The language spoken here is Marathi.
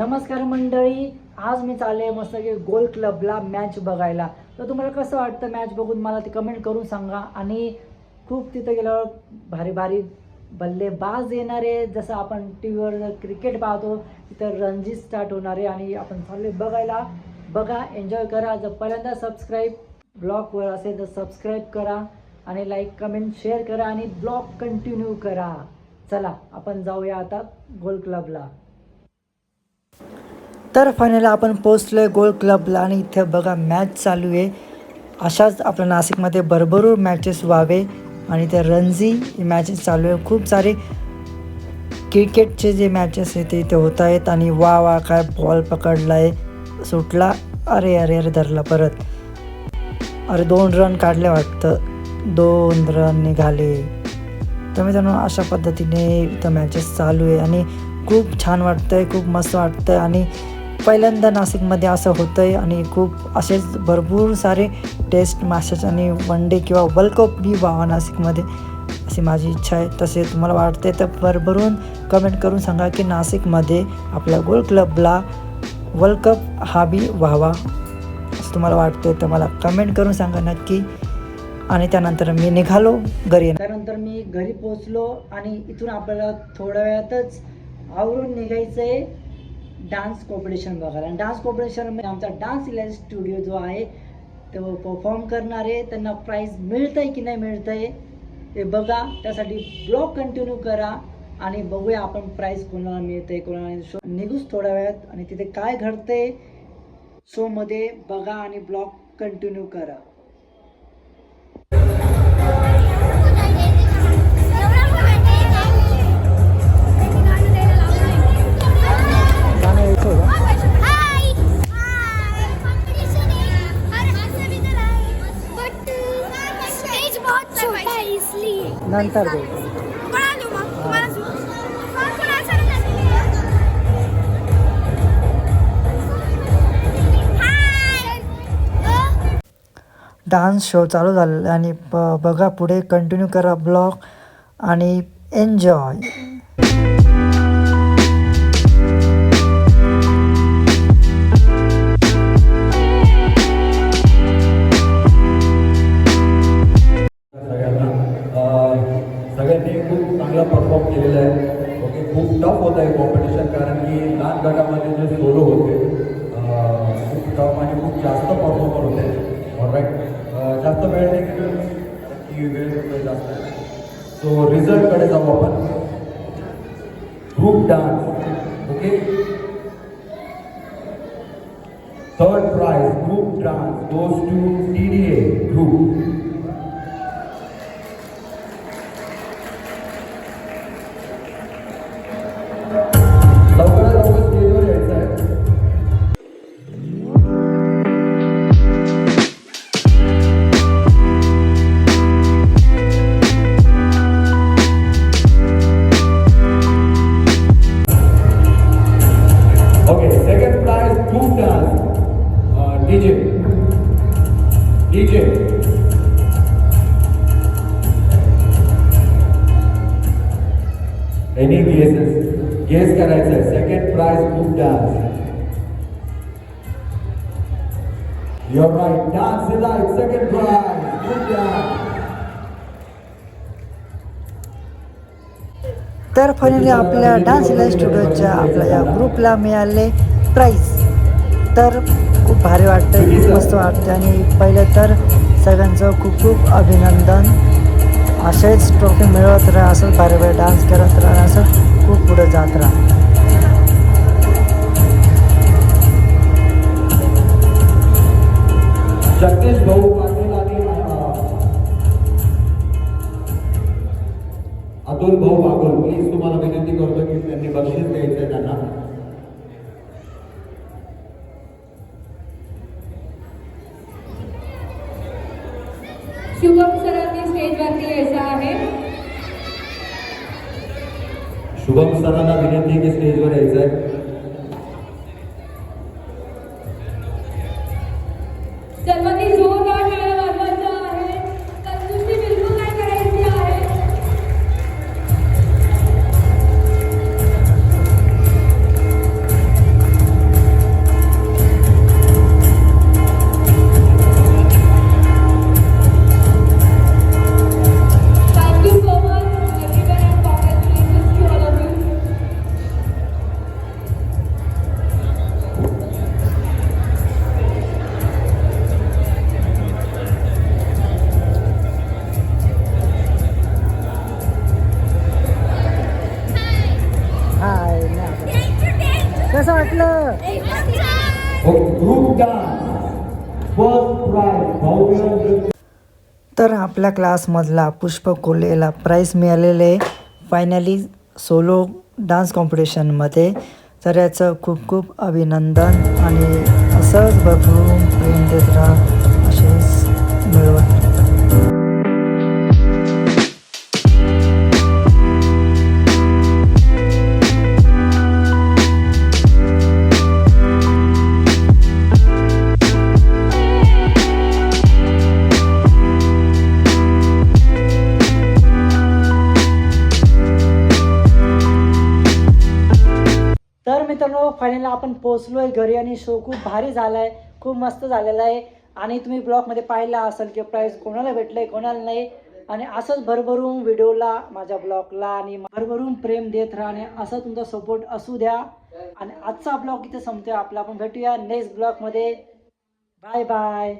नमस्कार मंडळी आज मी चालले मस्त की गोल क्लबला मॅच बघायला. तर तुम्हाला कसं वाटतं मॅच बघून मला ते कमेंट करून सांगा. आणि खूप तिथं गेल्यावर भारी भारी बल्लेबाज येणारे जसं आपण टी व्हीवर जर क्रिकेट पाहतो तिथं रणजी स्टार्ट होणार आहे आणि आपण चालले बघायला. बघा एन्जॉय करा. जर पहिल्यांदा सबस्क्राईब ब्लॉगवर असेल तर सबस्क्राईब करा आणि लाईक कमेंट शेअर करा आणि ब्लॉग कंटिन्यू करा. चला आपण जाऊया आता गोल क्लबला तर फायनली आपण पोचलो आहे गोल क्लबला आणि इथे बघा मॅच चालू आहे. अशाच आपल्या नाशिकमध्ये भरभरून मॅचेस व्हावे आणि ते रणजी मॅचेस चालू आहे. खूप सारे क्रिकेटचे जे मॅचेस आहेत ते इथे होत आहेत आणि वा वा काय बॉल पकडला आहे सुटला. अरे अरे अरे धरला परत. अरे दोन रन काढले वाटतं. दोन रन निघाले. तर मित्रांनो अशा पद्धतीने इथं मॅचेस चालू आहे आणि खूप छान वाटतं आहे खूप मस्त वाटतं आहे आणि पहिल्यांदा नाशिकमध्ये असं होतं आहे आणि खूप असेच भरपूर सारे टेस्ट मॅचेस आणि वन डे किंवा वर्ल्ड कप बी व्हावा नाशिकमध्ये अशी माझी इच्छा आहे. तसे तुम्हाला वाटते तर भरभरून कमेंट करून सांगा की नाशिकमध्ये आपल्या गोल क्लबला वर्ल्ड कप हा बी व्हावा असं तुम्हाला वाटते तर मला कमेंट करून सांगा नक्की. आणि त्यानंतर मी निघालो घरी. त्यानंतर मी घरी पोचलो आणि इथून आपल्याला थोड्या वेळातच आवरून निघायचं आहे डान्स कॉम्पिटिशन बघायला. आणि डान्स कॉम्पिटिशनमध्ये आमचा डान्स इलाज स्टुडिओ जो आहे तो परफॉर्म करणार आहे त्यांना प्राईज मिळतं आहे की नाही मिळतं आहे ते बघा. त्यासाठी ब्लॉग कंटिन्यू करा आणि बघूया आपण प्राईज कोणाला मिळतंय कोणाला शो निघूच थोड्या वेळात आणि तिथे काय घडतंय शोमध्ये बघा आणि ब्लॉग कंटिन्यू करा. नंतर डान्स शो चालू झालेला आणि बघा पुढे. कंटिन्यू करा ब्लॉग आणि एन्जॉय कारण की लहान गटामध्ये जे सोलो होते अं, खूप जास्त परफॉर्मर होते. ऑलराईट जास्त वेळ नाही की वेळ जास्त सो रिझल्टकडे जाऊ आपण. Group dance okay third prize group dance goes to T DJ. Any guesses? Guess करायचं आहे. Second prize, group dance. You're right. Dance Delight, second prize, group dance. तर फायनली आपल्या डान्स इलाज स्टुडिओच्या आपल्या या ग्रुपला मिळाले प्राईज तर खूप भारी वाटतं खूप मस्त वाटतं आणि पहिलं तर सगळ्यांचं खूप खूप अभिनंदन. असेच ट्रॉफी मिळवत राहा असंच भारी भारी डान्स करत राहा असं खूप पुढे जात राहा. जगदीश भाऊ पाटील आणि अतुल भाऊ बागुल प्लीज शुभम सरांना विनंती की स्टेजवर यायचं आहे ग्रुप डान्स फर्स्ट तर आपल्या क्लासमधला पुष्प कोल्हेला प्राईज मिळालेले फायनली सोलो डान्स कॉम्पिटिशनमध्ये तर याचं खूप खूप अभिनंदन आणि असंच बघून प्रेम देत राहा. मित्रांनो फायनल आपण पोहोचलोय घरी आणि शो खूप भारी झाला आहे खूप मस्त झालेला आहे. आणि तुम्ही ब्लॉगमध्ये पाहिला असेल की प्राईज कोणाला भेटलंय कोणाला नाही. आणि असंच भरभरून व्हिडिओला माझ्या ब्लॉगला आणि भरभरून प्रेम देत राहा आणि असं तुमचा सपोर्ट असू द्या. आणि आजचा ब्लॉग इथे संपतोय. आपला आपण भेटूया नेक्स्ट ब्लॉगमध्ये बाय बाय